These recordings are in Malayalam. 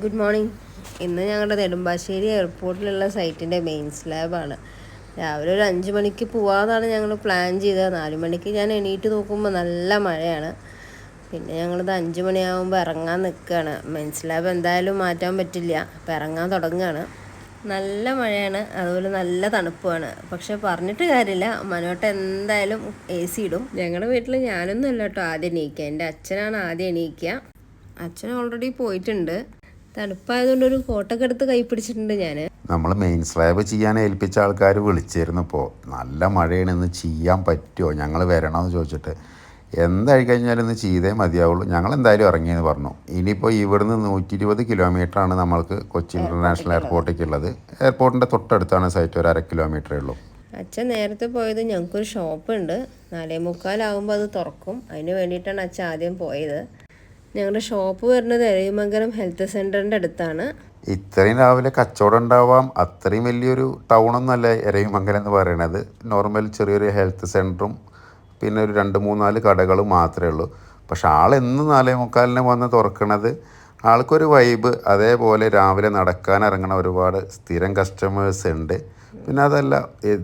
ഗുഡ് മോർണിംഗ് ഇന്ന് ഞങ്ങളുടെ നെടുമ്പാശ്ശേരി എയർപോർട്ടിലുള്ള സൈറ്റിന്റെ മെയിൻ സ്ലാബാണ് രാവിലെ ഒരു അഞ്ച് മണിക്ക് പോവാന്നാണ് ഞങ്ങൾ പ്ലാൻ ചെയ്തത്. നാല് മണിക്ക് ഞാൻ എണീറ്റ് നോക്കുമ്പോൾ നല്ല മഴയാണ്. പിന്നെ ഞങ്ങളിത് അഞ്ച് മണിയാകുമ്പോൾ ഇറങ്ങാൻ നിൽക്കുകയാണ് മെയിൻ സ്ലാബ് എന്തായാലും മാറ്റാൻ പറ്റില്ല. അപ്പോൾ ഇറങ്ങാൻ തുടങ്ങുകയാണ് നല്ല മഴയാണ്. അതുപോലെ നല്ല തണുപ്പാണ് പക്ഷെ പറഞ്ഞിട്ട് കാര്യമില്ല. മനോട്ട എന്തായാലും എ സി ഇടും. ഞങ്ങളുടെ വീട്ടിൽ ഞാനൊന്നും അല്ല കേട്ടോ ആദ്യം എണീക്കുക. എന്റെ അച്ഛനാണ് ആദ്യം എണീക്കുക. അച്ഛൻ ഓൾറെഡി പോയിട്ടുണ്ട്. തണുപ്പായതുകൊണ്ട് ഒരു കോട്ടൊക്കെ എടുത്ത് കൈ പിടിച്ചിട്ടുണ്ട് ഞാൻ നമ്മൾ മെയിൻ സ്ലാബ് ചെയ്യാൻ ഏൽപ്പിച്ച ആൾക്കാർ വിളിച്ചിരുന്നപ്പോൾ നല്ല മഴയാണ് ഇന്ന് ചെയ്യാൻ പറ്റുമോ ഞങ്ങൾ വരണമെന്ന് ചോദിച്ചിട്ട്. എന്തായി കഴിഞ്ഞാലും ഇന്ന് ചെയ്തേ മതിയാവുള്ളൂ. ഞങ്ങൾ എന്തായാലും ഇറങ്ങിയെന്ന് പറഞ്ഞു. ഇനിയിപ്പോൾ ഇവിടുന്ന് നൂറ്റി ഇരുപത് കിലോമീറ്ററാണ് നമ്മൾക്ക് കൊച്ചി ഇന്റർനാഷണൽ എയർപോർട്ടേക്കുള്ളത് എയർപോർട്ടിന്റെ തൊട്ടടുത്താണ് സൈറ്റ് ഒരു അര കിലോമീറ്ററേ ഉള്ളൂ. അച്ഛൻ നേരത്തെ പോയത് ഞങ്ങൾക്കൊരു ഷോപ്പ് ഉണ്ട്. നാലേ മുക്കാലാവുമ്പോൾ അത് തുറക്കും. അതിന് വേണ്ടിയിട്ടാണ് അച്ഛൻ ആദ്യം പോയത്. ഞങ്ങളുടെ ഷോപ്പ് വരുന്നത് എരവിമംഗലം ഹെൽത്ത് സെന്ററിന്റെ അടുത്താണ്. ഇത്രയും രാവിലെ കച്ചവടം ഉണ്ടാവാം. അത്രയും വലിയൊരു ടൗണൊന്നല്ല എരയുമംഗലം എന്ന് പറയുന്നത് നോർമൽ ചെറിയൊരു ഹെൽത്ത് സെന്ററും പിന്നെ ഒരു രണ്ട് മൂന്നാൽ കടകളും മാത്രമേ ഉള്ളൂ. പക്ഷെ ആൾ ആളെന്നും നാലേ മുക്കാലിന് വന്ന് തുറക്കണത് ആൾക്കൊരു വൈബ് അതേപോലെ രാവിലെ നടക്കാൻ ഇറങ്ങണ ഒരുപാട് സ്ഥിരം കസ്റ്റമേഴ്സ് ഉണ്ട്. പിന്നെ അതല്ല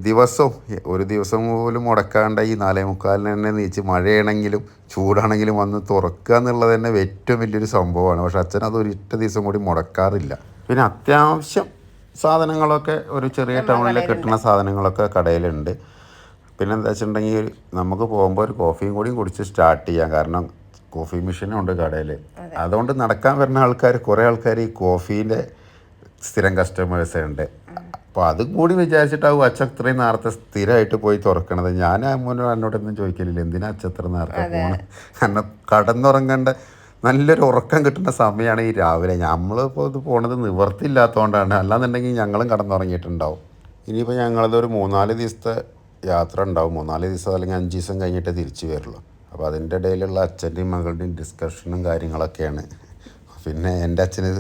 ദിവസവും ഒരു ദിവസം പോലും മുടക്കാണ്ട ഈ നാലേ മുക്കാലിന് തന്നെ നീച്ച് മഴയാണെങ്കിലും ചൂടാണെങ്കിലും വന്ന് തുറക്കുക എന്നുള്ളത് തന്നെ ഏറ്റവും വലിയൊരു സംഭവമാണ്. പക്ഷെ അച്ഛൻ അത് ഒരിറ്റ ദിവസം കൂടി മുടക്കാറില്ല. പിന്നെ അത്യാവശ്യം സാധനങ്ങളൊക്കെ ഒരു ചെറിയ ടൗണിൽ കിട്ടുന്ന സാധനങ്ങളൊക്കെ കടയിലുണ്ട്. പിന്നെ എന്താ വെച്ചിട്ടുണ്ടെങ്കിൽ നമുക്ക് പോകുമ്പോൾ ഒരു കോഫിയും കൂടി കുടിച്ച് സ്റ്റാർട്ട് ചെയ്യാം. കാരണം കോഫി മെഷീനും ഉണ്ട് കടയിൽ അതുകൊണ്ട് നടക്കാൻ വരുന്ന ആൾക്കാർ കുറേ ആൾക്കാർ ഈ കോഫീന്റെ സ്ഥിരം കസ്റ്റമേഴ്സ് ഉണ്ട്. അപ്പോൾ അത് കൂടി വിചാരിച്ചിട്ടാവും അച്ഛൻ ഇത്രയും നേരത്തെ സ്ഥിരമായിട്ട് പോയി തുറക്കണത്. ഞാൻ മുന്നോട് എന്നോടൊന്നും ചോദിക്കലില്ല. എന്തിനാ അച്ഛൻ ഇത്ര നേരത്തെ പോകണം കാരണം കടന്നുറങ്ങേണ്ട നല്ലൊരു ഉറക്കം കിട്ടുന്ന സമയമാണ് ഈ രാവിലെ. നമ്മളിപ്പോൾ ഇത് പോണത് നിവർത്തില്ലാത്തതുകൊണ്ടാണ് അല്ലാന്നുണ്ടെങ്കിൽ ഞങ്ങളും കടന്നുറങ്ങിയിട്ടുണ്ടാവും. ഇനിയിപ്പോൾ ഞങ്ങളത് ഒരു മൂന്നാൽ ദിവസത്തെ യാത്ര ഉണ്ടാവും. മൂന്നാൽ ദിവസം അല്ലെങ്കിൽ അഞ്ച് ദിവസം കഴിഞ്ഞിട്ട് തിരിച്ചു വരുള്ളൂ. അപ്പോൾ അതിന്റെ ഇടയിലുള്ള അച്ഛന്റെയും മകളുടെയും ഡിസ്കഷനും കാര്യങ്ങളൊക്കെയാണ്. പിന്നെ എന്റെ അച്ഛന്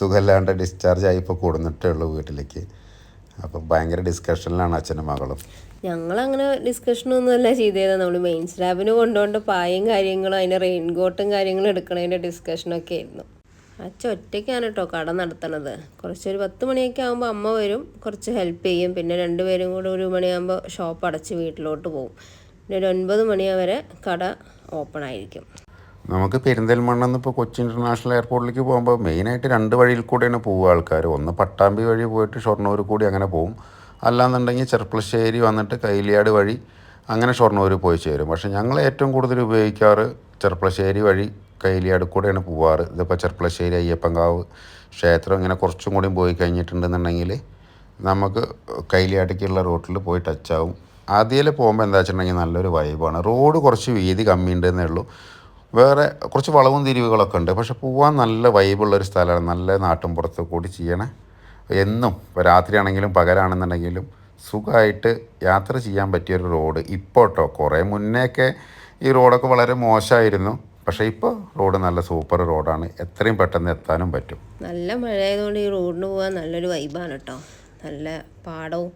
സുഖമില്ലാണ്ട് ഡിസ്ചാർജ് ആയി ഇപ്പോൾ കൊടുന്നിട്ടേ ഉള്ളൂ വീട്ടിലേക്ക്. അപ്പോൾ ഭയങ്കര ഡിസ്കഷനിലാണ് അച്ഛനും മകളും. ഞങ്ങളങ്ങനെ ഡിസ്കഷനൊന്നും അല്ല ചെയ്തത്. നമ്മൾ മെയിൻ സ്ലാബിന് കൊണ്ടുകൊണ്ട് പായും കാര്യങ്ങളും അതിന്റെ റെയിൻകോട്ടും കാര്യങ്ങളും എടുക്കണതിന്റെ ഡിസ്കഷനൊക്കെ ആയിരുന്നു. അച്ഛൻ ഒറ്റയ്ക്കാണ് കേട്ടോ കട നടത്തണത്. കുറച്ചൊരു പത്ത് മണിയൊക്കെ ആകുമ്പോൾ അമ്മ വരും. കുറച്ച് ഹെൽപ്പ് ചെയ്യും. പിന്നെ രണ്ടുപേരും കൂടെ ഒരു മണിയാകുമ്പോൾ ഷോപ്പ് അടച്ച് വീട്ടിലോട്ട് പോകും പിന്നെ ഒരു ഒൻപത് മണിവരെ കട ഓപ്പൺ ആയിരിക്കും. നമുക്ക് പെരിന്തൽമണ്ണ ഇപ്പോൾ കൊച്ചി ഇന്റർനാഷണൽ എയർപോർട്ടിലേക്ക് പോകുമ്പോൾ മെയിനായിട്ട് രണ്ട് വഴിയിൽ കൂടെയാണ് പോവുക ആൾക്കാർ ഒന്ന് പട്ടാമ്പി വഴി പോയിട്ട് ഷൊർണൂർ കൂടി അങ്ങനെ പോകും അല്ലാന്നുണ്ടെങ്കിൽ ചെർപ്പളശ്ശേരി വന്നിട്ട് കൈലിയാട് വഴി അങ്ങനെ ഷൊർണൂർ പോയി ചേരും. പക്ഷേ ഞങ്ങൾ ഏറ്റവും കൂടുതൽ ഉപയോഗിക്കാറ് ചെർപ്പളശ്ശേരി വഴി കൈലിയാട് കൂടെയാണ് പോവാറ്. ഇതിപ്പോൾ ചെർപ്പളശ്ശേരി അയ്യപ്പങ്കാവ് ക്ഷേത്രം ഇങ്ങനെ കുറച്ചും കൂടി പോയി കഴിഞ്ഞിട്ടുണ്ടെന്നുണ്ടെങ്കിൽ നമുക്ക് കൈലിയാട്ടേക്കുള്ള റൂട്ടിൽ പോയി ടച്ചാവും ആദ്യയിൽ പോകുമ്പോൾ എന്താ വെച്ചിട്ടുണ്ടെങ്കിൽ നല്ലൊരു വൈബാണ് റോഡ് കുറച്ച് വീതി കമ്മിയുണ്ടെന്നേ ഉള്ളൂ. വേറെ കുറച്ച് വളവും തിരിവുകളൊക്കെ ഉണ്ട്. പക്ഷെ പോവാൻ നല്ല വൈബുള്ളൊരു സ്ഥലമാണ്. നല്ല നാട്ടും പുറത്ത് കൂടി ചെയ്യണേ. എന്നും രാത്രിയാണെങ്കിലും പകലാണെന്നുണ്ടെങ്കിലും സുഖമായിട്ട് യാത്ര ചെയ്യാൻ പറ്റിയൊരു റോഡ് ഇപ്പോൾ കേട്ടോ കുറേ മുന്നേയൊക്കെ ഈ റോഡൊക്കെ വളരെ മോശമായിരുന്നു. പക്ഷേ ഇപ്പോൾ റോഡ് നല്ല സൂപ്പർ റോഡാണ് എത്രയും പെട്ടെന്ന് എത്താനും പറ്റും. നല്ല മഴയായതുകൊണ്ട് ഈ റോഡിന് പോകാൻ നല്ലൊരു വൈബാണ് കേട്ടോ നല്ല പാടവും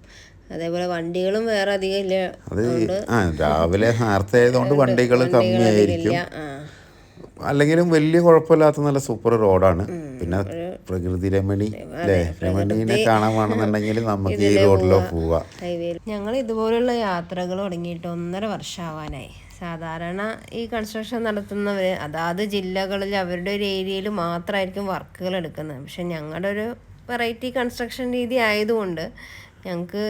അതേപോലെ വണ്ടികളും വേറെ അധികം ഇല്ല. അത് ആ രാവിലെ നേരത്തെ ആയതുകൊണ്ട് വണ്ടികൾ കമ്മിയായിരിക്കും. അല്ലെങ്കിലും വലിയ കുഴപ്പമില്ലാത്ത നല്ല സൂപ്പർ റോഡാണ് പിന്നെ പ്രകൃതി രമണി അല്ലേ? രമണീനെ കാണാൻ വേണമെന്നുണ്ടെങ്കിൽ നമുക്ക് ഈ റോഡിലോ പോവാം ഞങ്ങൾ ഇതുപോലുള്ള യാത്രകൾ തുടങ്ങിയിട്ട് ഒന്നര വർഷമാവാനായി സാധാരണ ഈ കൺസ്ട്രക്ഷൻ നടത്തുന്നവർ അതാത് ജില്ലകളിൽ അവരുടെ ഒരു ഏരിയയിൽ മാത്രമായിരിക്കും വർക്കുകൾ എടുക്കുന്നത്. പക്ഷെ ഞങ്ങളുടെ ഒരു വെറൈറ്റി കൺസ്ട്രക്ഷൻ രീതി ആയതുകൊണ്ട് ഞങ്ങൾക്ക്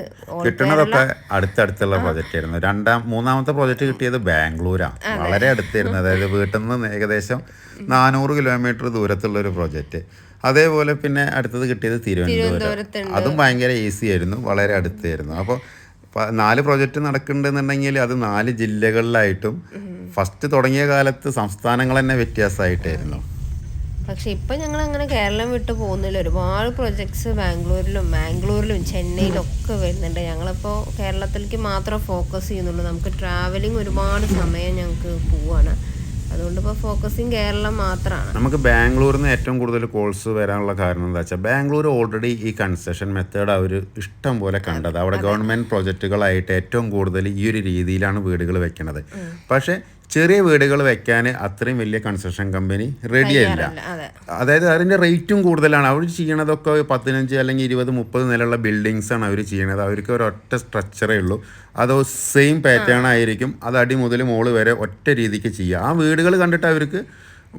കിട്ടുന്നതൊക്കെ അടുത്തടുത്തുള്ള പ്രോജക്റ്റ് ആയിരുന്നു. രണ്ടാം മൂന്നാമത്തെ പ്രോജക്റ്റ് കിട്ടിയത് ബാംഗ്ലൂരാണ് വളരെ അടുത്തായിരുന്നു. അതായത് വീട്ടിൽ നിന്ന് ഏകദേശം നാനൂറ് കിലോമീറ്റർ ദൂരത്തുള്ള ഒരു പ്രോജക്റ്റ് അതേപോലെ പിന്നെ അടുത്തത് കിട്ടിയത് തിരുവനന്തപുരം. അതും ഭയങ്കര ഈസി ആയിരുന്നു. വളരെ അടുത്തായിരുന്നു. അപ്പോൾ നാല് പ്രോജക്റ്റ് നടക്കുന്നുണ്ടെന്നുണ്ടെങ്കിൽ അത് നാല് ജില്ലകളിലായിട്ടും ഫസ്റ്റ് തുടങ്ങിയ കാലത്ത് സംസ്ഥാനങ്ങൾ തന്നെ വ്യത്യാസമായിട്ടായിരുന്നു. പക്ഷെ ഇപ്പം ഞങ്ങൾ അങ്ങനെ കേരളം വിട്ട് പോകുന്നില്ല ഒരുപാട് പ്രൊജക്ട്സ് ബാംഗ്ലൂരിലും മാംഗ്ലൂരിലും ചെന്നൈയിലും ഒക്കെ വരുന്നുണ്ട്. ഞങ്ങളിപ്പോൾ കേരളത്തിലേക്ക് മാത്രം ഫോക്കസ് ചെയ്യുന്നുള്ളൂ. നമുക്ക് ട്രാവലിംഗ് ഒരുപാട് സമയം ഞങ്ങൾക്ക് പോവാണ്. അതുകൊണ്ട് ഇപ്പോൾ ഫോക്കസിങ് കേരളം മാത്രമാണ് നമുക്ക് ബാംഗ്ലൂരിൽ നിന്ന് ഏറ്റവും കൂടുതൽ കോൾസ് വരാനുള്ള കാരണം എന്താ വെച്ചാൽ ബാംഗ്ലൂർ ഓൾറെഡി ഈ കൺസെഷൻ മെത്തേഡ് അവർ ഇഷ്ടം പോലെ കണ്ടത്. അവിടെ ഗവൺമെന്റ് പ്രോജക്റ്റുകളായിട്ട് ഏറ്റവും കൂടുതൽ ഈ ഒരു രീതിയിലാണ് വീടുകൾ വെക്കുന്നത് പക്ഷേ ചെറിയ വീടുകൾ വെക്കാൻ അത്രയും വലിയ കൺസ്ട്രക്ഷൻ കമ്പനി റെഡി അല്ല, അതായത് അതിന്റെ റേറ്റും കൂടുതലാണ്. അവർ ചെയ്യണതൊക്കെ പതിനഞ്ച് അല്ലെങ്കിൽ ഇരുപത് മുപ്പത് നിലയുള്ള ബിൽഡിങ്സ് ആണ് അവർ ചെയ്യണത്. അവർക്ക് ഒരൊറ്റ സ്ട്രക്ചറേ ഉള്ളൂ. അത് സെയിം പാറ്റേൺ ആയിരിക്കും. അത് അടി മുതൽ മോൾ വരെ ഒറ്റ രീതിക്ക് ചെയ്യുക. ആ വീടുകൾ കണ്ടിട്ട് അവർക്ക്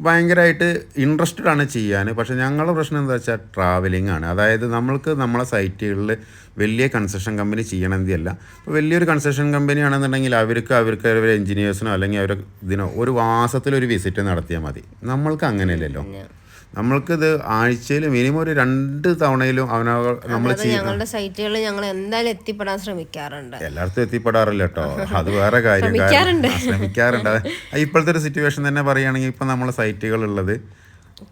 ഭയങ്കരമായിട്ട് ഇൻട്രസ്റ്റഡ് ആണ് ചെയ്യാൻ. പക്ഷേ ഞങ്ങളുടെ പ്രശ്നം എന്താ വെച്ചാൽ ട്രാവലിംഗ് ആണ്. അതായത് നമ്മൾക്ക് നമ്മളെ സൈറ്റുകളിൽ വലിയ കൺസ്ട്രക്ഷൻ കമ്പനി ചെയ്യണമെന്നല്ല ഇപ്പോൾ വലിയൊരു കൺസ്ട്രക്ഷൻ കമ്പനി ആണെന്നുണ്ടെങ്കിൽ അവർക്ക് അവർക്ക് അവരുടെ എഞ്ചിനീയേഴ്സിനോ അല്ലെങ്കിൽ അവർ ഇതിനോ ഒരു മാസത്തിലൊരു വിസിറ്റ് നടത്തിയാൽ മതി. നമ്മൾക്ക് അങ്ങനെയല്ലല്ലോ. നമ്മൾക്കിത് ആഴ്ചയിൽ മിനിമം ഒരു രണ്ട് തവണയിലും അവന നമ്മൾ ഞങ്ങളുടെ സൈറ്റുകളിൽ ഞങ്ങൾ എന്തായാലും എത്തിപ്പെടാൻ ശ്രമിക്കാറുണ്ട്. എല്ലായിടത്തും എത്തിപ്പെടാറില്ല കേട്ടോ. അത് വേറെ കാര്യം. ശ്രമിക്കാറുണ്ട്. ഇപ്പോഴത്തെ ഒരു സിറ്റുവേഷൻ തന്നെ പറയുകയാണെങ്കിൽ ഇപ്പം നമ്മളെ സൈറ്റുകൾ ഉള്ളത്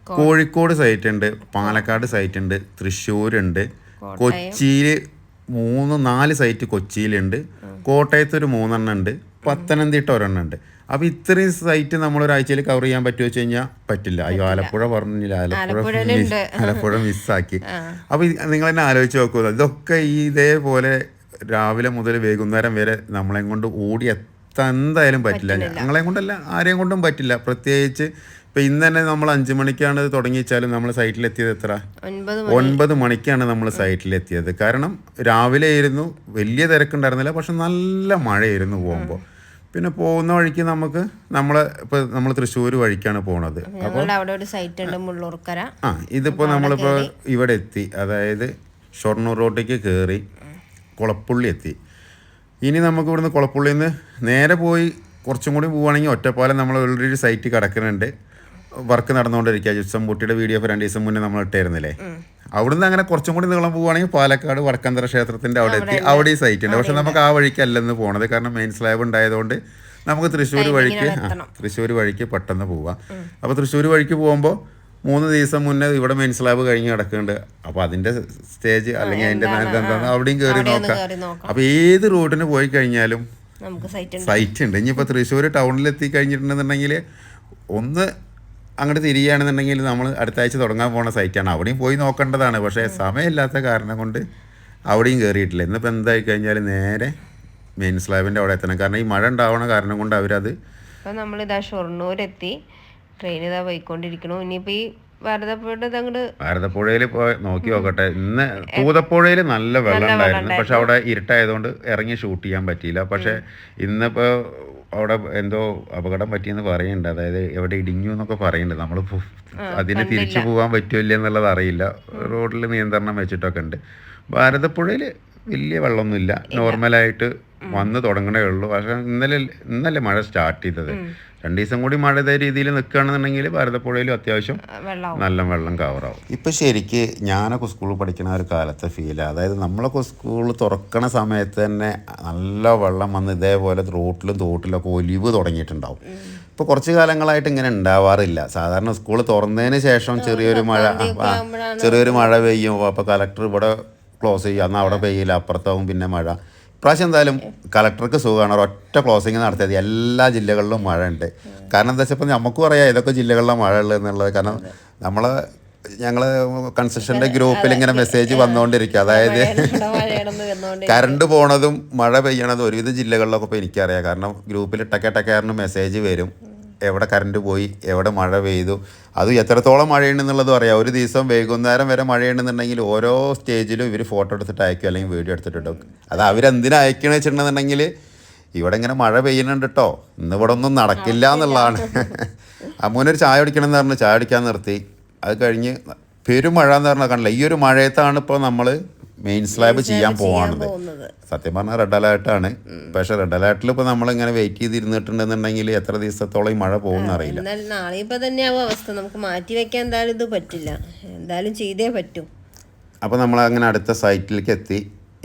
കോഴിക്കോട് സൈറ്റ് ഉണ്ട് പാലക്കാട് സൈറ്റ് ഉണ്ട് തൃശ്ശൂരുണ്ട് കൊച്ചിയിൽ മൂന്ന് നാല് സൈറ്റ് കൊച്ചിയിലുണ്ട്. കോട്ടയത്ത് ഒരു മൂന്നെണ്ണം ഉണ്ട്. പത്തനംതിട്ട ഒരെണ്ണം ഉണ്ട്. അപ്പോൾ ഇത്രയും സൈറ്റ് നമ്മൾ ഒരാഴ്ചയിൽ കവർ ചെയ്യാൻ പറ്റുമോ വെച്ച് കഴിഞ്ഞാൽ പറ്റില്ല. അയ്യോ ആലപ്പുഴ പറഞ്ഞില്ല? ആലപ്പുഴ ആലപ്പുഴ മിസ്സാക്കി അപ്പോൾ നിങ്ങൾ തന്നെ ആലോചിച്ച് നോക്കുക ഇതൊക്കെ ഈ ഇതേപോലെ രാവിലെ മുതൽ വൈകുന്നേരം വരെ നമ്മളെ കൊണ്ട് ഓടി എത്താൻ എന്തായാലും പറ്റില്ല. ഞങ്ങളെ കൊണ്ടല്ല ആരെയും കൊണ്ടും പറ്റില്ല. പ്രത്യേകിച്ച് ഇപ്പം ഇന്ന് തന്നെ നമ്മൾ അഞ്ചു മണിക്കാണ് തുടങ്ങി വെച്ചാലും നമ്മൾ സൈറ്റിൽ എത്തിയത് എത്ര? ഒൻപത് ഒൻപത് മണിക്കാണ് നമ്മൾ സൈറ്റിലെത്തിയത് കാരണം രാവിലെ ആയിരുന്നു വലിയ തിരക്കുണ്ടായിരുന്നില്ല. പക്ഷെ നല്ല മഴയായിരുന്നു പോകുമ്പോൾ. പിന്നെ പോകുന്ന വഴിക്ക് നമുക്ക് നമ്മൾ ഇപ്പോൾ നമ്മൾ തൃശ്ശൂർ വഴിക്കാണ് പോണത്. അപ്പോൾ അവിടെ ഒരു സൈറ്റ് ഉണ്ട് മുള്ളൂർക്കര. ആ ഇതിപ്പോൾ നമ്മളിപ്പോൾ ഇവിടെ എത്തി. അതായത് ഷൊർണൂർ റോഡിലേക്ക് കയറി കുളപ്പുള്ളി എത്തി. ഇനി നമുക്ക് ഇവിടുന്ന് കുളപ്പുള്ളിയിൽ നിന്ന് നേരെ പോയി കുറച്ചും കൂടി പോവുകയാണെങ്കിൽ ഒറ്റപ്പാലം നമ്മൾ ഓൾറെഡി സൈറ്റ് കിടക്കുന്നുണ്ട്. വർക്ക് നടന്നുകൊണ്ടിരിക്കുക ജിപ്സം കുട്ടിയുടെ വീഡിയോ ഇപ്പോൾ രണ്ട് ദിവസം മുന്നേ നമ്മൾ ഇട്ടായിരുന്നില്ലേ അവിടുന്ന് അങ്ങനെ കുറച്ചും കൂടി നീളം പോവുകയാണെങ്കിൽ പാലക്കാട് വടക്കന്തര ക്ഷേത്രത്തിന്റെ അവിടെ എത്തി. അവിടെ ഈ സൈറ്റ് ഉണ്ട്. പക്ഷെ നമുക്ക് ആ വഴിക്ക് വഴിക്കല്ലെന്ന് പോണത്. കാരണം മെയിൻ സ്ലാബ് ഉണ്ടായതുകൊണ്ട് നമുക്ക് തൃശ്ശൂർ വഴിക്ക് തൃശ്ശൂർ വഴിക്ക് പെട്ടെന്ന് പോവാം. അപ്പോൾ തൃശ്ശൂർ വഴിക്ക് പോകുമ്പോൾ മൂന്ന് ദിവസം മുന്നേ ഇവിടെ മെയിൻ സ്ലാബ് കഴിഞ്ഞ് കിടക്കുന്നുണ്ട്. അപ്പോൾ അതിന്റെ സ്റ്റേജ് അല്ലെങ്കിൽ അതിന്റെ എന്താണ്? അവിടെയും കയറി നോക്കാം. അപ്പൊ അപ്പോൾ ഏത് റൂട്ടിന് പോയി കഴിഞ്ഞാലും സൈറ്റ് ഉണ്ട്. സൈറ്റ് ഉണ്ട്. ഇനിയിപ്പോൾ തൃശ്ശൂർ ടൗണിൽ എത്തി കഴിഞ്ഞിട്ടുണ്ടെന്നുണ്ടെങ്കിൽ ഒന്ന് അങ്ങോട്ട് തിരിയുകയാണെന്നുണ്ടെങ്കിൽ നമ്മൾ അടുത്ത ആഴ്ച തുടങ്ങാൻ പോകുന്ന സൈറ്റാണ് അവിടെയും പോയി നോക്കേണ്ടതാണ്. പക്ഷേ സമയമില്ലാത്ത കാരണം കൊണ്ട് അവിടെയും കയറിയിട്ടില്ല ഇന്നിപ്പോൾ എന്തായി കഴിഞ്ഞാൽ നേരെ മെയിൻ സ്ലാബിന്റെ അവിടെ എത്തണം. കാരണം ഈ മഴ ഉണ്ടാവുന്ന കാരണം കൊണ്ട് അവരത് അപ്പോൾ നമ്മളിതാ ഷൊർണൂരെത്തി. ട്രെയിൻ ഇതാ പോയിക്കൊണ്ടിരിക്കണു. ഇനിയിപ്പോൾ ഈ ഭാരതപ്പുഴയിൽ പോയി നോക്കി നോക്കട്ടെ. ഇന്ന് പൂതപ്പുഴയിൽ നല്ല വെള്ളം ഉണ്ടായിരുന്നു. പക്ഷെ അവിടെ ഇരുട്ടായതുകൊണ്ട് ഇറങ്ങി ഷൂട്ട് ചെയ്യാൻ പറ്റിയില്ല. പക്ഷെ ഇന്നിപ്പോൾ അവിടെ എന്തോ അപകടം പറ്റിയെന്ന് പറയുന്നുണ്ട്. അതായത് എവിടെ ഇടിഞ്ഞു എന്നൊക്കെ പറയുന്നുണ്ട്. നമ്മൾ അതിന് തിരിച്ചു പോകാൻ പറ്റില്ല എന്നുള്ളത് അറിയില്ല. റോഡിൽ നിയന്ത്രണം വെച്ചിട്ടൊക്കെ ഉണ്ട്. ഭാരതപ്പുഴയിൽ വലിയ വെള്ളമൊന്നുമില്ല. നോർമലായിട്ട് വന്ന് തുടങ്ങണേ ഉള്ളൂ. പക്ഷെ ഇന്നലെ ഇന്നലെ മഴ സ്റ്റാർട്ട് ചെയ്തത്. രണ്ടു ദിവസം കൂടി മഴ ഇതേ രീതിയിൽ നിൽക്കുകയാണെന്നുണ്ടെങ്കിൽ ഭാരതപ്പുഴയിലും അത്യാവശ്യം വെള്ളം നല്ല വെള്ളം കവറാവും ഇപ്പം ശരിക്ക് ഞാനൊക്കെ സ്കൂളിൽ പഠിക്കുന്ന ഒരു കാലത്തെ ഫീലാണ് അതായത് നമ്മളൊക്കെ സ്കൂൾ തുറക്കണ സമയത്ത് തന്നെ നല്ല വെള്ളം വന്ന് ഇതേപോലെ റോട്ടിലും തോട്ടിലൊക്കെ ഒലിവ് തുടങ്ങിയിട്ടുണ്ടാവും. ഇപ്പോൾ കുറച്ച് കാലങ്ങളായിട്ട് ഇങ്ങനെ ഉണ്ടാവാറില്ല. സാധാരണ സ്കൂൾ തുറന്നതിന് ശേഷം ചെറിയൊരു മഴ ചെറിയൊരു മഴ പെയ്യും. അപ്പോൾ കലക്ടർ ഇവിടെ ക്ലോസ് ചെയ്യും. എന്നാൽ അവിടെ പെയ്യില്ല. അപ്പുറത്താവും പിന്നെ മഴ. ഇപ്രാവശ്യം എന്തായാലും കളക്ടർക്ക് സുഖമാണ്. ഒരൊറ്റ ക്ലോസിങ് നടത്തിയത് എല്ലാ ജില്ലകളിലും മഴ ഉണ്ട് കാരണം എന്താ വെച്ചപ്പോൾ നമുക്കും അറിയാം ഏതൊക്കെ ജില്ലകളിലാണ് മഴ ഉള്ളത് എന്നുള്ളത്. കാരണം നമ്മൾ ഞങ്ങൾ കൺസ്ട്രക്ഷന്റെ ഗ്രൂപ്പിൽ ഇങ്ങനെ മെസ്സേജ് വന്നുകൊണ്ടിരിക്കുക അതായത് കറണ്ട് പോണതും മഴ പെയ്യണതും ഒരുവിധ ജില്ലകളിലൊക്കെ ഇപ്പോൾ എനിക്കറിയാം. കാരണം ഗ്രൂപ്പിൽ ടക്ക ടക്കാറിന് മെസ്സേജ് വരും. എവിടെ കറണ്ട് പോയി എവിടെ മഴ പെയ്തു അത് എത്രത്തോളം മഴയുണ്ടെന്നുള്ളതും അറിയാം. ഒരു ദിവസം വൈകുന്നേരം വരെ മഴയുണ്ടെന്നുണ്ടെങ്കിൽ ഓരോ സ്റ്റേജിലും ഇവർ ഫോട്ടോ എടുത്തിട്ട് അയക്കും അല്ലെങ്കിൽ വീഡിയോ എടുത്തിട്ടുണ്ടാവും അത് അവരെന്തിനാ അയക്കണമെന്ന് വെച്ചിട്ടുണ്ടെന്നുണ്ടെങ്കിൽ ഇവിടെ ഇങ്ങനെ മഴ പെയ്യുന്നുണ്ട് കേട്ടോ ഇന്ന് ഇവിടെ ഒന്നും നടക്കില്ല എന്നുള്ളതാണ്. അമ്മൂനൊരു ചായ കുടിക്കണം എന്ന് പറഞ്ഞു ചായ കുടിക്കാൻ നിർത്തി. അത് കഴിഞ്ഞ് പെരുമഴ എന്ന് പറഞ്ഞാൽ കണ്ടില്ല? ഈ ഒരു മഴയത്താണ് ഇപ്പോൾ നമ്മൾ മെയിൻ സ്ലാബ് ചെയ്യാൻ പോവാണത്. സത്യം പറഞ്ഞാൽ റെഡ് അലേർട്ടാണ് പക്ഷെ റെഡ് അലേർട്ടിൽ ഇപ്പൊ നമ്മൾ ഇങ്ങനെ വെയിറ്റ് ചെയ്തിരുന്നിട്ടുണ്ടെന്നുണ്ടെങ്കിൽ എത്ര ദിവസത്തോളം ഈ മഴ പോകുന്ന അറിയില്ല. നാളെ ഇപ്പൊ തന്നെയാവും അവസ്ഥ. നമുക്ക് മാറ്റി വെക്കാൻ എന്തായാലും ഇത് പറ്റില്ല. എന്തായാലും ചെയ്തേ പറ്റൂ. അപ്പോൾ നമ്മൾ അങ്ങനെ അടുത്ത സൈറ്റിലേക്ക് എത്തി.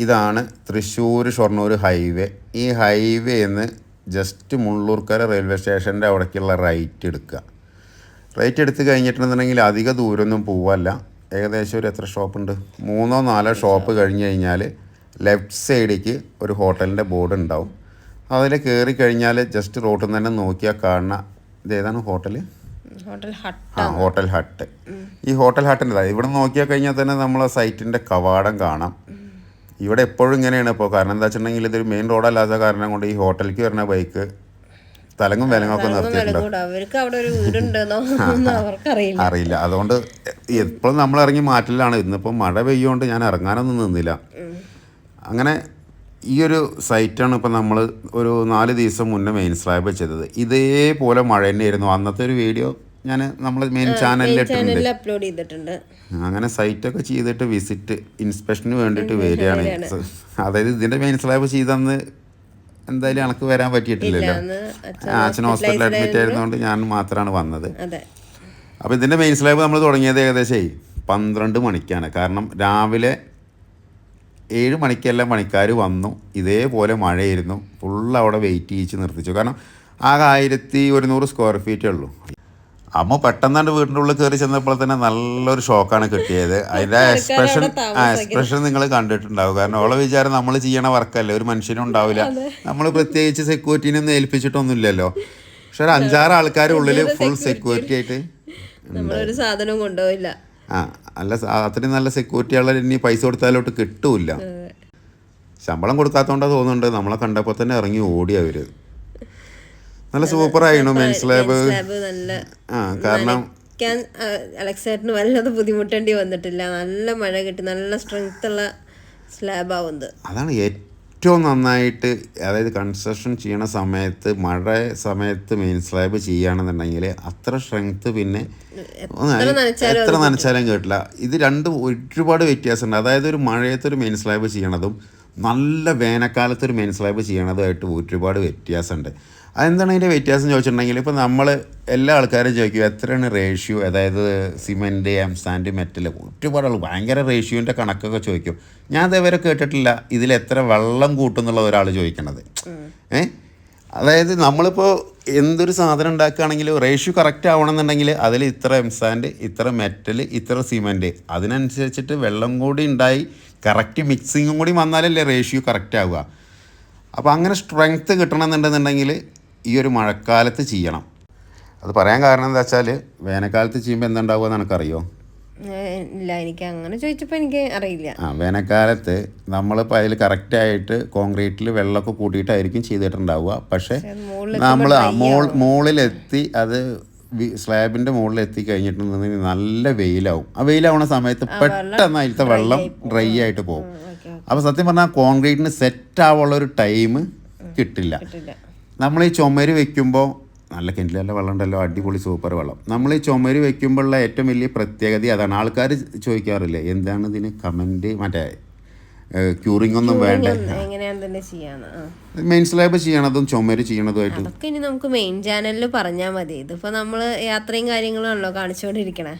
ഇതാണ് തൃശ്ശൂർ ഷൊർണൂർ ഹൈവേ ഈ ഹൈവേന്ന് ജസ്റ്റ് മുള്ളൂർക്കര റെയിൽവേ സ്റ്റേഷന്റെ അവിടേക്കുള്ള റൈറ്റ് എടുക്കുക. റൈറ്റ് എടുത്ത് കഴിഞ്ഞിട്ടുണ്ടെന്നുണ്ടെങ്കിൽ അധിക ദൂരമൊന്നും പോവല്ല. ഏകദേശം ഒരു എത്ര ഷോപ്പുണ്ട്? മൂന്നോ നാലോ ഷോപ്പ് കഴിഞ്ഞ് കഴിഞ്ഞാൽ ലെഫ്റ്റ് സൈഡിലേക്ക് ഒരു ഹോട്ടലിന്റെ ബോർഡ് ഉണ്ടാവും. അതിൽ കയറി കഴിഞ്ഞാൽ ജസ്റ്റ് റോട്ടിൽ നിന്ന് തന്നെ നോക്കിയാൽ കാണുന്ന ഇതേതാണ് ഹോട്ടൽ? ഹോട്ടൽ ഹട്ട് ആ ഹോട്ടൽ ഹട്ട്. ഈ ഹോട്ടൽ ഹട്ടിന്റെ ഇവിടെ നോക്കിയാൽ കഴിഞ്ഞാൽ തന്നെ നമ്മളെ സൈറ്റിന്റെ കവാടം കാണാം. ഇവിടെ എപ്പോഴും ഇങ്ങനെയാണ് ഇപ്പോൾ കാരണം എന്താ വെച്ചിട്ടുണ്ടെങ്കിൽ ഇതൊരു മെയിൻ റോഡല്ലാത്ത കാരണം കൊണ്ട് ഈ ഹോട്ടലിലേക്ക് വരുന്ന ബൈക്ക് തലങ്ങും വിലങ്ങൊക്കെ നിർത്തിയിട്ടുണ്ട്. അവർക്ക് അവിടെ ഒരു വീടുണ്ടെന്നോ ഒന്നും അവർക്കറിയില്ല. അറിയില്ല. അതുകൊണ്ട് എപ്പോഴും നമ്മൾ ഇറങ്ങി മാറ്റലാണ്. ഇന്നിപ്പോൾ മഴ പെയ്യുകൊണ്ട് ഞാൻ ഇറങ്ങാനൊന്നും നിന്നില്ല. അങ്ങനെ ഈ ഒരു സൈറ്റാണ് ഇപ്പം നമ്മൾ ഒരു നാല് ദിവസം മുന്നേ മെയിൻ സ്ലാബ് ചെയ്തത്. ഇതേപോലെ മഴ തന്നെയായിരുന്നു. അന്നത്തെ ഒരു വീഡിയോ ഞാൻ നമ്മൾ മെയിൻ ചാനലിൽ ഇട്ടിട്ടുണ്ട്. അപ്ലോഡ് ചെയ്തിട്ടുണ്ട്. അങ്ങനെ സൈറ്റൊക്കെ ചെയ്തിട്ട് വിസിറ്റ് ഇൻസ്പെക്ഷന് വേണ്ടിയിട്ട് വരികയാണ്. അതായത് ഇതിന്റെ മെയിൻ സ്ലാബ് ചെയ്തന്ന് എന്തായാലും എനിക്ക് വരാൻ പറ്റിയിട്ടില്ലല്ലോ. അച്ഛൻ ഹോസ്പിറ്റലിൽ അഡ്മിറ്റ് ആയിരുന്നതുകൊണ്ട് ഞാൻ മാത്രമാണ് വന്നത്. അപ്പോൾ ഇതിന്റെ മെയിൻ സ്ലാബ് നമ്മൾ തുടങ്ങിയത് ഏകദേശം പന്ത്രണ്ട് മണിക്കാണ്. കാരണം രാവിലെ ഏഴ് മണിക്കെല്ലാം പണിക്കാർ വന്നു. ഇതേപോലെ മഴയായിരുന്നു. ഫുള്ള് അവിടെ വെയിറ്റ് ചെയ്യിച്ച് നിർത്തിച്ചു. കാരണം ആകെ ആയിരത്തി ഒരുന്നൂറ് സ്ക്വയർ ഫീറ്റേ ഉള്ളൂ. അമ്മ പെട്ടെന്നാണ്ട് വീടിന്റെ ഉള്ളിൽ കയറി ചെന്നപ്പോൾ തന്നെ നല്ലൊരു ഷോക്കാണ് കിട്ടിയത്. അതിന്റെ എക്സ്പ്രഷൻ ആ എക്സ്പ്രഷൻ നിങ്ങൾ കണ്ടിട്ടുണ്ടാവും. കാരണം ഓളെ വിചാരം നമ്മൾ ചെയ്യണ വർക്കല്ലേ ഒരു മനുഷ്യനും ഉണ്ടാവില്ല. നമ്മൾ പ്രത്യേകിച്ച് സെക്യൂരിറ്റീനൊന്നും ഏൽപ്പിച്ചിട്ടൊന്നുമില്ലല്ലോ. പക്ഷെ ഒരു അഞ്ചാറ് ആൾക്കാർ ഉള്ളിൽ ഫുൾ സെക്യൂരിറ്റി ആയിട്ട് നമ്മളൊരു സാധനവും കൊണ്ടുപോയില്ല. ആ നല്ല സ- അത്രയും നല്ല സെക്യൂരിറ്റി ഉള്ള ഇനി പൈസ കൊടുത്താലോട്ട് കിട്ടൂല ശമ്പളം കൊടുക്കാത്തതുകൊണ്ടാണ് തോന്നുന്നുണ്ട്. നമ്മളെ കണ്ടപ്പോൾ തന്നെ ഇറങ്ങി ഓടി അവർ. നല്ല സൂപ്പർ ആയിരുന്നു മെൻസ് ലാബ് സ്ലാബ് നല്ല ആ കാരണം അലക്സാറ്റിന് വല്ലാതെ ബുദ്ധിമുട്ടേണ്ടി വന്നിട്ടില്ല. നല്ല മഴ കിട്ടി നല്ല സ്ട്രെങ്ത് ഉള്ള സ്ലാബാവുന്നത് അതാണ് ഏറ്റവും നന്നായിട്ട് അതായത് കൺസ്ട്രക്ഷൻ ചെയ്യണ സമയത്ത് മഴ സമയത്ത് മെയിൻ സ്ലാബ് ചെയ്യുകയാണെന്നുണ്ടെങ്കിൽ അത്ര സ്ട്രെങ്ത് പിന്നെ എത്ര നനച്ചാലും കേട്ടില്ല. ഇത് രണ്ടും ഒരുപാട് വ്യത്യാസമുണ്ട്. അതായത് ഒരു മഴയത്ത് ഒരു മെയിൻ സ്ലാബ് ചെയ്യണതും നല്ല വേനൽക്കാലത്ത് ഒരു മെയിൻ സ്ലാബ് ചെയ്യണതുമായിട്ട് ഒരുപാട് വ്യത്യാസമുണ്ട്. അതെന്താണ് അതിന്റെ വ്യത്യാസം ചോദിച്ചിട്ടുണ്ടെങ്കിൽ ഇപ്പോൾ നമ്മൾ എല്ലാ ആൾക്കാരും ചോദിക്കും എത്രയാണ് റേഷ്യോ അതായത് സിമെന്റ് എം സാൻഡ് മെറ്റൽ ഒരുപാട് ആൾ ഭയങ്കര റേഷ്യോന്റെ കണക്കൊക്കെ ചോദിക്കും. ഞാൻ അതേവരെ കേട്ടിട്ടില്ല. ഇതിൽ എത്ര വെള്ളം കൂട്ടും എന്നുള്ള ഒരാൾ ചോദിക്കണത്. ഏ? അതായത് നമ്മളിപ്പോൾ എന്തൊരു സാധനം ഉണ്ടാക്കുകയാണെങ്കിലും റേഷ്യോ കറക്റ്റ് ആവണമെന്നുണ്ടെങ്കിൽ അതിൽ ഇത്ര എം സാൻഡ് ഇത്ര മെറ്റൽ ഇത്ര സിമെന്റ് അതിനനുസരിച്ചിട്ട് വെള്ളം കൂടി ഉണ്ടായി കറക്റ്റ് മിക്സിങ്ങും കൂടി വന്നാലല്ലേ റേഷ്യോ കറക്റ്റ് ആവുക. അപ്പോൾ അങ്ങനെ സ്ട്രെങ്ത്ത് കിട്ടണമെന്നുണ്ടെന്നുണ്ടെങ്കിൽ ഈ ഒരു മഴക്കാലത്ത് ചെയ്യണം. അത് പറയാൻ കാരണം എന്താ വെച്ചാൽ വേനൽക്കാലത്ത് ചെയ്യുമ്പോൾ എന്തുണ്ടാവുക എന്ന് എനിക്കറിയോ? ഇല്ല എനിക്ക് അങ്ങനെ ചോദിച്ചപ്പോൾ എനിക്ക് അറിയില്ല. ആ വേനൽക്കാലത്ത് നമ്മളിപ്പോൾ അതിൽ കറക്റ്റായിട്ട് കോൺക്രീറ്റിൽ വെള്ളമൊക്കെ കൂട്ടിയിട്ടായിരിക്കും ചെയ്തിട്ടുണ്ടാവുക. പക്ഷേ നമ്മൾ മോൾ മുകളിലെത്തി അത് സ്ലാബിന്റെ മുകളിൽ എത്തി കഴിഞ്ഞിട്ടുണ്ടെങ്കിൽ നല്ല വെയിലാവും. ആ വെയിലാവുന്ന സമയത്ത് പെട്ടെന്ന് അതിലത്തെ വെള്ളം ഡ്രൈ ആയിട്ട് പോകും. അപ്പോൾ സത്യം പറഞ്ഞാൽ കോൺക്രീറ്റിന് സെറ്റ് ആവാനുള്ള ഒരു ടൈം കിട്ടില്ല. നമ്മൾ ഈ ചുമര് വയ്ക്കുമ്പോൾ നല്ല കിണറ്റിലല്ല വെള്ളം ഉണ്ടല്ലോ അടിപൊളി സൂപ്പർ വെള്ളം. നമ്മൾ ഈ ചുമര് വയ്ക്കുമ്പോഴുള്ള ഏറ്റവും വലിയ പ്രത്യേകത അതാണ്. ആൾക്കാർ ചോദിക്കാറില്ലേ എന്താണ് ഇതിന് കമന്റ് മറ്റേ ക്യൂറിംഗ് ഒന്നും വേണ്ട. മെയിൻ സ്ലാബ് ചെയ്യണതും ചുമര് ചെയ്യണതുമായിട്ട്. അതൊക്കെ ഇനി നമുക്ക് മെയിൻ ചാനലിൽ പറഞ്ഞാൽ മതി. ഇതിപ്പോൾ നമ്മൾ യാത്രയും കാര്യങ്ങളും ആണല്ലോ കാണിച്ചുകൊണ്ടിരിക്കണേ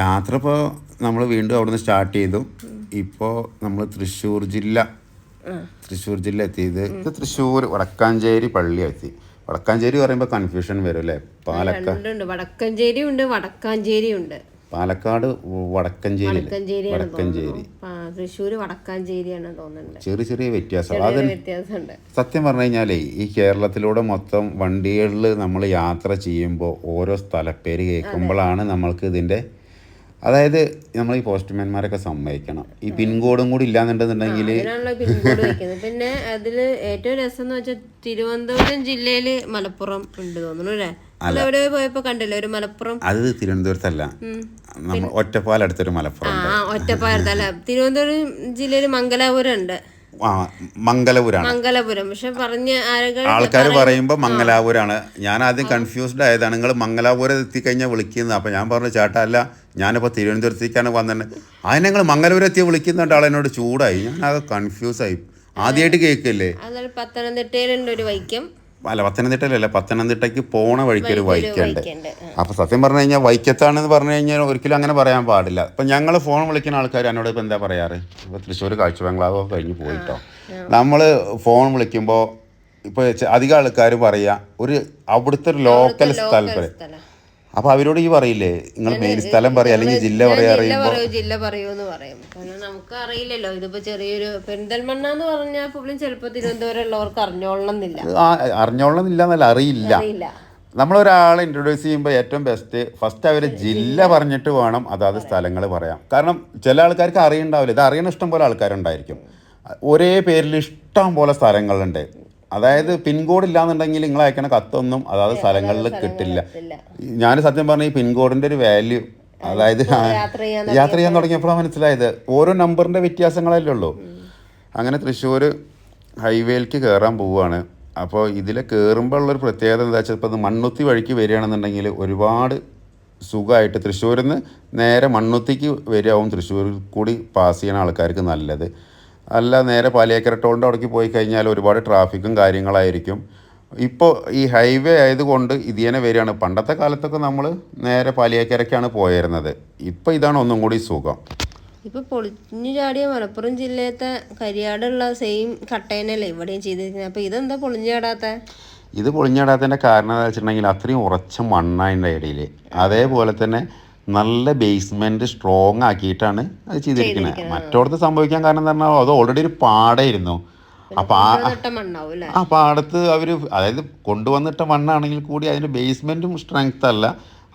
യാത്ര ഇപ്പോൾ നമ്മൾ വീണ്ടും അവിടുന്ന് സ്റ്റാർട്ട് ചെയ്തു. ഇപ്പോൾ നമ്മൾ തൃശ്ശൂർ ജില്ല തൃശ്ശൂർ ജില്ല എത്തിയത് ഇത് തൃശ്ശൂർ വടക്കാഞ്ചേരി പള്ളി എത്തി വടക്കാഞ്ചേരി പറയുമ്പോൾ കൺഫ്യൂഷൻ വരും അല്ലേ? പാലക്കാട് വടക്കഞ്ചേരി ഉണ്ട് വടക്കാഞ്ചേരി ഉണ്ട് പാലക്കാട് വടക്കഞ്ചേരി. വടക്കഞ്ചേരി തൃശ്ശൂർ വടക്കാഞ്ചേരിയാണ് തോന്നുന്നുണ്ട്. ചെറിയ ചെറിയ വ്യത്യാസം. അത് സത്യം പറഞ്ഞു കഴിഞ്ഞാലേ ഈ കേരളത്തിലൂടെ മൊത്തം വണ്ടികളിൽ നമ്മൾ യാത്ര ചെയ്യുമ്പോൾ ഓരോ സ്ഥലപ്പേര് കേൾക്കുമ്പോഴാണ് നമ്മൾക്ക് ഇതിന്റെ അതായത് നമ്മൾ ഈ പോസ്റ്റ്മാൻമാരൊക്കെ സമ്മതിക്കണം. ഈ പിൻകോഡും കൂടി ഇല്ലാന്നുണ്ടെന്നുണ്ടെങ്കിൽ പിന്നെ അതിൽ ഏറ്റവും രസം എന്ന് വെച്ചാൽ തിരുവനന്തപുരം ജില്ലയിൽ മലപ്പുറം ഉണ്ട് തോന്നുന്നു അല്ലേ? പോയപ്പോ കണ്ടില്ലേ? ഒരു മലപ്പുറം? അത് തിരുവനന്തപുരത്തല്ല. നമ്മൾ ഒറ്റപ്പാലടുത്തൊരു മലപ്പുറം ആ ഒറ്റപ്പാലത്ത് തിരുവനന്തപുരം ജില്ലയിൽ മംഗലാപുരം ഉണ്ട് മംഗലപുരാണ്. മംഗലപുരം. പക്ഷെ പറഞ്ഞ ആൾക്കാർ പറയുമ്പോൾ മംഗലാപുരാണ്. ഞാൻ ആദ്യം കൺഫ്യൂസ്ഡ് ആയതാണ്. നിങ്ങൾ മംഗലാപുരം എത്തിക്കഴിഞ്ഞാൽ വിളിക്കുന്നത്. അപ്പോൾ ഞാൻ പറഞ്ഞു ചേട്ടാ അല്ല ഞാനിപ്പോൾ തിരുവനന്തപുരത്തേക്കാണ് വന്നത്. അതിന് ഞങ്ങൾ മംഗലപുരം എത്തി വിളിക്കുന്നുണ്ട് ആളെന്നോട് ചൂടായി. ഞാൻ അത് കൺഫ്യൂസ് ആയി. ആദ്യമായിട്ട് കേൾക്കില്ലേ? പത്തനംതിട്ടയിലുണ്ട് ഒരു വൈക്കം. അല്ല പത്തനംതിട്ടയിലല്ല. പത്തനംതിട്ടയ്ക്ക് പോണ വഴിക്ക് ഒരു വൈക്കുണ്ട് അപ്പൊ അപ്പോൾ സത്യം പറഞ്ഞു കഴിഞ്ഞാൽ വൈക്കത്താണെന്ന് പറഞ്ഞു കഴിഞ്ഞാൽ ഒരിക്കലും അങ്ങനെ പറയാൻ പാടില്ല. ഇപ്പം ഞങ്ങൾ ഫോൺ വിളിക്കുന്ന ആൾക്കാർ എന്നോട് ഇപ്പം എന്താ പറയാറ്? ഇപ്പോൾ തൃശ്ശൂർ കാഴ്ച ബംഗ്ലാവോ കഴിഞ്ഞ് പോയിട്ടോ. നമ്മൾ ഫോൺ വിളിക്കുമ്പോൾ ഇപ്പോൾ അധികം ആൾക്കാർ പറയാ ഒരു അവിടുത്തെ ഒരു ലോക്കൽ സ്ഥലം. അപ്പോൾ അവരോട് ഈ പറയില്ലേ? നിങ്ങൾ മെയിൻ സ്ഥലം പറയാ അല്ലെങ്കിൽ ജില്ല പറയാ ജില്ല പറയൂ ജില്ല പറയൂ എന്ന് പറയും. കാരണം നമുക്ക് അറിയില്ലല്ലോ. ഇതിപ്പോ ചെറിയൊരു പെരിന്തൽമണ്ണ എന്ന് പറഞ്ഞാൽ പോലും ചിലപ്പോ തിരുവനന്തപുരം ഉള്ളവർക്ക് അറിഞ്ഞോളണം എന്നില്ല എന്നല്ല അറിയില്ല. അറിയില്ല. നമ്മളൊരാളെ ഇൻട്രൊഡ്യൂസ് ചെയ്യുമ്പോൾ ഏറ്റവും ബെസ്റ്റ് ഫസ്റ്റ് അവരെ ജില്ല. പറഞ്ഞിട്ട് വേണം അതാത് സ്ഥലങ്ങൾ പറയാം. കാരണം ചില ആൾക്കാർക്ക് അറിയണ്ടാവില്ല. ഇത് അറിയണ ഇഷ്ടം പോലെ ആൾക്കാരുണ്ടായിരിക്കും. ഒരേ പേരിൽ ഇഷ്ടം പോലെ സ്ഥലങ്ങളുണ്ട്. അതായത് പിൻകോഡ് ഇല്ലാന്നുണ്ടെങ്കിൽ നിങ്ങൾ അയക്കണ കത്തൊന്നും അതായത് സ്ഥലങ്ങളിൽ കിട്ടില്ല. ഞാൻ സത്യം പറഞ്ഞ ഈ പിൻകോഡിന്റെ ഒരു വാല്യൂ അതായത് യാത്ര ചെയ്യാൻ തുടങ്ങിയപ്പോഴാണ് മനസ്സിലായത്. ഓരോ നമ്പറിന്റെ വ്യത്യാസങ്ങളല്ലേ ഉള്ളൂ. അങ്ങനെ തൃശ്ശൂർ ഹൈവേയിലേക്ക് കയറാൻ പോവുകയാണ് അപ്പോൾ ഇതിൽ കയറുമ്പോൾ ഉള്ളൊരു പ്രത്യേകത എന്താ വെച്ചാൽ ഇപ്പോൾ അത് മണ്ണുത്തി വഴിക്ക് വരികയാണെന്നുണ്ടെങ്കിൽ ഒരുപാട് സുഖമായിട്ട് തൃശ്ശൂരിൽ നിന്ന് നേരെ മണ്ണുത്തിക്ക് വരികയാവും തൃശ്ശൂരിൽ കൂടി പാസ് ചെയ്യുന്ന ആൾക്കാർക്ക് നല്ലത്. അല്ല നേരെ പാലിയേക്കര ടോളിന്റെ അവിടേക്ക് പോയി കഴിഞ്ഞാൽ ഒരുപാട് ട്രാഫിക്കും കാര്യങ്ങളായിരിക്കും. ഇപ്പോൾ ഈ ഹൈവേ ആയതുകൊണ്ട് ഇതിനെ വരികയാണ്. പണ്ടത്തെ കാലത്തൊക്കെ നമ്മൾ നേരെ പാലിയേക്കരയ്ക്കാണ് പോയിരുന്നത്. ഇപ്പോൾ ഇതാണ് ഒന്നും കൂടി സുഖം. ഇപ്പൊ പൊളിഞ്ഞു ചാടിയ മലപ്പുറം ജില്ലയത്തെ കരിയാടുള്ള സെയിം കട്ടേനല്ലേ ഇവിടെയും ചെയ്തിരിക്കുന്നത്. അപ്പോൾ ഇതെന്താ പൊളിഞ്ഞു ചാടാത്ത? ഇത് പൊളിഞ്ഞാടാത്തതിന്റെ കാരണം എന്താ വെച്ചിട്ടുണ്ടെങ്കിൽ അത്രയും ഉറച്ച മണ്ണായിന്റെ ഇടയിൽ. അതേപോലെ തന്നെ നല്ല ബേസ്മെന്റ് സ്ട്രോങ് ആക്കിയിട്ടാണ് അത് ചെയ്തിരിക്കുന്നത് മറ്റോടത്ത് സംഭവിക്കാൻ കാരണം എന്ന് പറഞ്ഞാൽ അത് ഓൾറെഡി ഒരു പാടായിരുന്നു. അപ്പൊ ആ പാടത്ത് അവർ അതായത് കൊണ്ടുവന്നിട്ട മണ്ണാണെങ്കിൽ കൂടി അതിന്റെ ബേസ്മെന്റും സ്ട്രെങ്ത് അല്ല.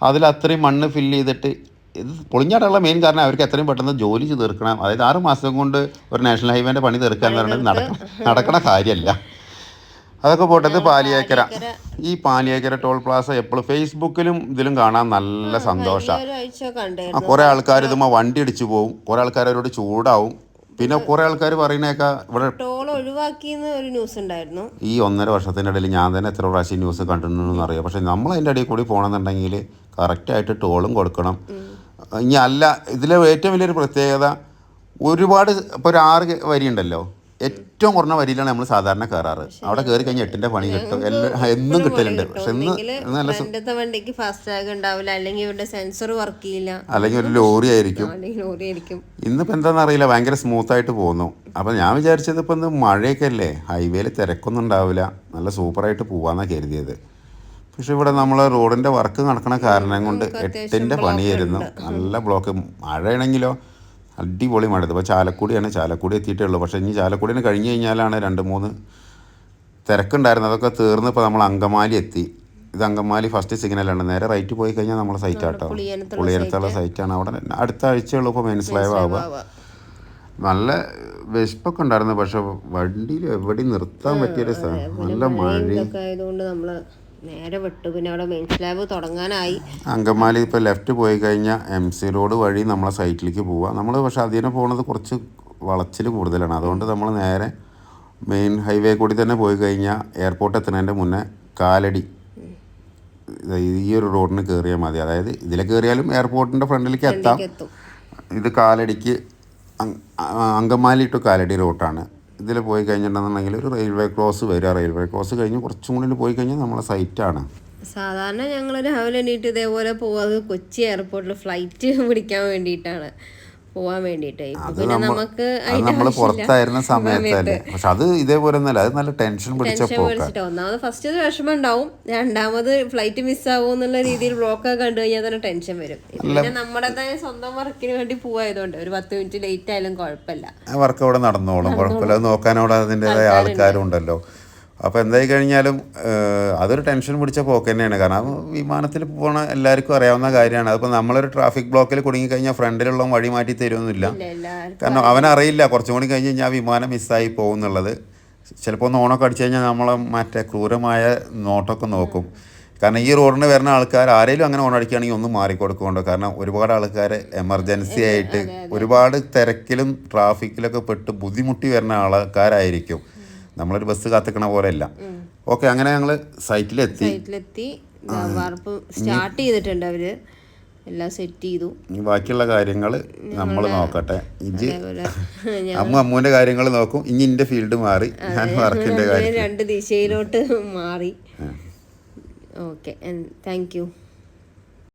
അതിൽ അത്രയും മണ്ണ് ഫില്ല് ചെയ്തിട്ട് ഇത് പൊളിഞ്ഞാടാനുള്ള മെയിൻ കാരണം അവർക്ക് എത്രയും പെട്ടെന്ന് ജോലി ചെയ്ത് തീർക്കണം. അതായത് ആറ് മാസം കൊണ്ട് ഒരു നാഷണൽ ഹൈവേന്റെ പണി തീർക്കുക എന്ന് പറയുന്നത് നടക്കണ നടക്കണ കാര്യമല്ല. അതൊക്കെ പോട്ടത് പാലിയേക്കര. ഈ പാലിയേക്കര ടോൾ പ്ലാസ എപ്പോഴും ഫേസ്ബുക്കിലും ഇതിലും കാണാൻ നല്ല സന്തോഷമാണ് കുറേ ആൾക്കാർ ഇതുമ്മ വണ്ടി അടിച്ചു പോവും. കുറേ ആൾക്കാർ അവരോട് ചൂടാവും. പിന്നെ കുറെ ആൾക്കാർ പറയുന്നേക്കാ ഇവിടെ ടോൾ ഒഴിവാക്കിയെന്ന് ഒരു ന്യൂസ് ഉണ്ടായിരുന്നു. ഈ ഒന്നര വർഷത്തിന്റെ ഇടയിൽ ഞാൻ തന്നെ എത്ര പ്രാവശ്യം ന്യൂസ് കണ്ടിട്ടുണ്ടെന്ന് അറിയാം. പക്ഷെ നമ്മൾ അതിന്റെ ഇടയിൽ കൂടി പോകണമെന്നുണ്ടെങ്കിൽ കറക്റ്റായിട്ട് ടോളും കൊടുക്കണം. ഇനി അല്ല ഇതിലെ ഏറ്റവും വലിയൊരു പ്രത്യേകത ഒരുപാട് ഇപ്പോൾ ഒരു ആറ് വരി ഉണ്ടല്ലോ ഏറ്റവും കുറഞ്ഞ വരിയിലാണ് നമ്മൾ സാധാരണ കയറാറ് അവിടെ കയറി കഴിഞ്ഞാൽ എട്ടിന്റെ പണി കിട്ടും. എല്ലാം എന്നും കിട്ടലുണ്ട്. പക്ഷെ ഇന്ന് വണ്ടിക്ക് ഫാസ്റ്റ് ടാഗ് ഉണ്ടാവില്ല. അല്ലെങ്കിൽ ഇവരുടെ സെൻസർ വർക്ക് ചെയ്യില്ല. അല്ലെങ്കിൽ ഒരു ലോറി ആയിരിക്കും. അല്ലെങ്കിൽ ലോറി ആയിരിക്കും. ഇന്നിപ്പോൾ എന്താണെന്ന് അറിയില്ല. ഭയങ്കര സ്മൂത്തായിട്ട് പോകുന്നു. അപ്പൊ ഞാൻ വിചാരിച്ചത് ഇപ്പൊ ഇന്ന് മഴയൊക്കെ അല്ലേ? ഹൈവേയിൽ തിരക്കൊന്നും ഉണ്ടാവില്ല. നല്ല സൂപ്പറായിട്ട് പോവാന്നാ കരുതിയത്. പക്ഷെ ഇവിടെ നമ്മൾ റോഡിന്റെ വർക്ക് നടക്കണ കാരണം കൊണ്ട് എട്ടിന്റെ പണിയായിരുന്നു. നല്ല ബ്ലോക്ക് മഴയാണെങ്കിലോ അടിപൊളി മഴ. ഇപ്പോൾ ചാലക്കുടിയാണ്. ചാലക്കുടി എത്തിയിട്ടേ ഉള്ളൂ. പക്ഷേ ഇനി ചാലക്കുടിന് കഴിഞ്ഞ് കഴിഞ്ഞാലാണ് രണ്ട് മൂന്ന് തിരക്കുണ്ടായിരുന്നു അതൊക്കെ തീർന്ന് ഇപ്പോൾ നമ്മൾ അങ്കമാലി എത്തി. ഇത് അങ്കമാലി ഫസ്റ്റ് സിഗ്നലാണ് നേരെ റൈറ്റ് പോയി കഴിഞ്ഞാൽ നമ്മളെ സൈറ്റ് ആട്ടോ. പുളിയനത്തുള്ള സൈറ്റാണ് അവിടെ അടുത്ത ആഴ്ചയുള്ളൂ ഇപ്പോൾ മനസ്സിലാവുക. ആവാ. നല്ല വിശപ്പൊക്കെ ഉണ്ടായിരുന്നു. പക്ഷെ വണ്ടിയിൽ എവിടെയും നിർത്താൻ പറ്റിയൊരു സ്ഥലം നല്ല മഴ നേരെ വിട്ടു. പിന്നെ അവിടെ മെയിൻ സ്ലാബ് തുടങ്ങാനായി. അങ്കമാലി ഇപ്പോൾ ലെഫ്റ്റ് പോയി കഴിഞ്ഞാൽ എം സി റോഡ് വഴി നമ്മളെ സൈറ്റിലേക്ക് പോവാം. നമ്മൾ പക്ഷെ അതിനെ പോകുന്നത് കുറച്ച് വളച്ചിൽ കൂടുതലാണ്. അതുകൊണ്ട് നമ്മൾ നേരെ മെയിൻ ഹൈവേ കൂടി തന്നെ പോയി കഴിഞ്ഞാൽ എയർപോർട്ട് എത്തുന്നതിന്റെ മുന്നേ കാലടി ഈ ഒരു റോഡിന് കയറിയാൽ മതി. അതായത് ഇതിലെ കയറിയാലും എയർപോർട്ടിന്റെ ഫ്രണ്ടിലേക്ക് എത്താം. ഇത് കാലടിക്ക് അങ്കമാലി ടു കാലടി റൂട്ടാണ് ഇതിൽ പോയി കഴിഞ്ഞിട്ടുണ്ടെന്നുണ്ടെങ്കിൽ ഒരു റെയിൽവേ ക്രോസ് വരിക റെയിൽവേ ക്രോസ് കഴിഞ്ഞ് കുറച്ചും കൂടി പോയി കഴിഞ്ഞാൽ നമ്മളെ സൈറ്റാണ് സാധാരണ ഞങ്ങൾ രാവിലെ എണീറ്റ് ഇതേപോലെ പോവാത് കൊച്ചി എയർപോർട്ടിൽ ഫ്ലൈറ്റ് പിടിക്കാൻ വേണ്ടിയിട്ടാണ്. പോവാൻ വേണ്ടിട്ട് പിന്നെ നമ്മൾ നമുക്ക് നമ്മൾ പുറത്തായിരുന്ന സമയത്തല്ലേ. പക്ഷെ അത് ഇതേപോലെ ഒന്നല്ല. അത് നല്ല ടെൻഷൻ പിടിച്ച ഒന്നാമത് ഫസ്റ്റ് ഒരു വിഷമം ഉണ്ടാവും. രണ്ടാമത് ഫ്ലൈറ്റ് മിസ്സാവോ എന്നുള്ള രീതിയിൽ ബ്ലോക്ക് കണ്ടു കഴിഞ്ഞാൽ തന്നെ ടെൻഷൻ വരും. പിന്നെ നമ്മുടെ തന്നെ സ്വന്തം വർക്കിന് വേണ്ടി പോവായതുകൊണ്ട് ഒരു പത്ത് മിനിറ്റ് ലേറ്റ് ആയാലും കുഴപ്പമില്ല. വർക്ക് അവിടെ നടന്നോളും. കുഴപ്പമില്ല. അത് നോക്കാൻ അവിടെ അതിന്റെതായ ആൾക്കാരും ഉണ്ടല്ലോ അപ്പോൾ എന്തായി കഴിഞ്ഞാലും അതൊരു ടെൻഷൻ പിടിച്ച പോക്ക് തന്നെയാണ് കാരണം വിമാനത്തിൽ പോകണ എല്ലാവർക്കും അറിയാവുന്ന കാര്യമാണ്. അതിപ്പോൾ നമ്മളൊരു ട്രാഫിക് ബ്ലോക്കിൽ കുടുങ്ങിക്കഴിഞ്ഞാൽ ഫ്രണ്ടിലുള്ള വഴി മാറ്റി തരുമൊന്നുമില്ല എല്ലാവർക്കും കാരണം അവനറിയില്ല. കുറച്ചും കൂടി കഴിഞ്ഞ് കഴിഞ്ഞാൽ വിമാനം മിസ്സായി പോകും എന്നുള്ളത് ചിലപ്പോൾ ഒന്ന് ഓണൊക്കെ അടിച്ചു കഴിഞ്ഞാൽ നമ്മളെ മറ്റേ ക്രൂരമായ നോട്ടൊക്കെ നോക്കും. കാരണം ഈ റോഡിന് വരുന്ന ആൾക്കാർ ആരെങ്കിലും അങ്ങനെ ഓണടിക്കുകയാണെങ്കിൽ ഒന്ന് മാറിക്കൊടുക്കുന്നുണ്ട്. കാരണം ഒരുപാട് ആൾക്കാർ എമർജൻസി ആയിട്ട് ഒരുപാട് തിരക്കിലും ട്രാഫിക്കിലൊക്കെ പെട്ട് ബുദ്ധിമുട്ടി വരുന്ന ആൾക്കാരായിരിക്കും. നമ്മളൊരു ബസ് കാത്തിക്കണ പോലെയല്ല. ഓക്കെ അങ്ങനെ ഞങ്ങൾ സൈറ്റിലെത്തി. സൈറ്റിലെത്തി. വാർപ്പ് സ്റ്റാർട്ട് ചെയ്തിട്ടുണ്ട് അവർ. എല്ലാം സെറ്റ് ചെയ്തു. ഇനി ബാക്കിയുള്ള കാര്യങ്ങൾ നമ്മൾ നോക്കട്ടെ. ഇജ് അമ്മ അമ്മുവിന്റെ കാര്യങ്ങൾ നോക്കും. ഇനി എന്റെ ഫീൽഡ് മാറി. ഞാൻ വർക്കിന്റെ കാര്യം. രണ്ട് ദിശയിലോട്ട് മാറി. Okay thank you.